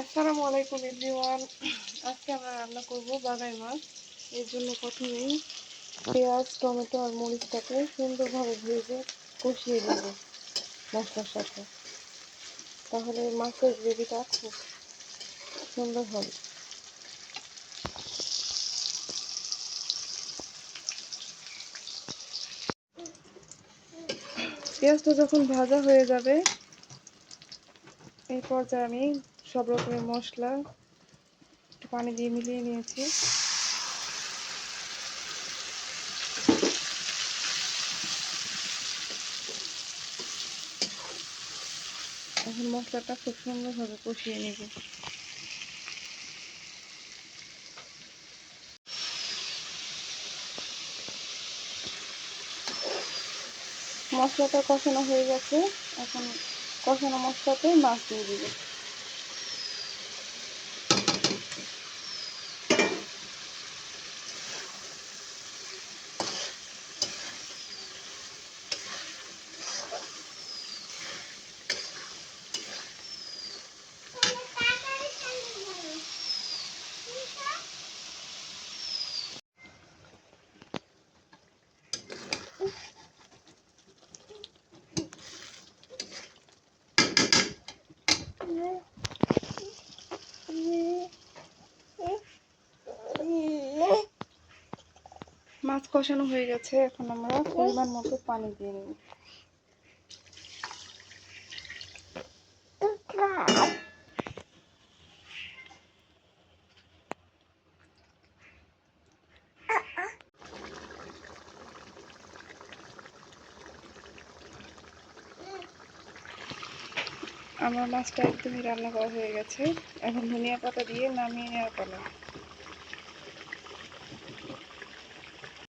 আসসালামু আলাইকুম, এভরিওয়ান। আজকে আমরা রান্না করব বাগাই মাছ। এর জন্য প্রথমেই পেঁয়াজ, টমেটো আর মরিচটাকে সুন্দরভাবে ভেজে কষিয়ে নেব মশলার সাথে। তাহলে মাছের গ্রেভিটা খুব সুন্দর হবে। পেঁয়াজটা যখন ভাজা হয়ে যাবে, এই পর্যায়ে আমি সব রকমের মশলা একটু পানি দিয়ে মিলিয়ে নিয়েছি। এখন মশলাটা খুব সুন্দরভাবে কষিয়ে নেব। মশলাটা কষানো হয়ে গেছে, এখন কষানো মশলাতে মাছ দিয়ে দিব। মাছ কষানো হয়ে গেছে এখন আমরা পরিমাণ মতো পানি দিয়ে নেব। আমার মাছটা একদমই রান্না করা হয়ে গেছে। এখন ধনিয়া পাতা দিয়ে নামিয়ে নেওয়ার পালা।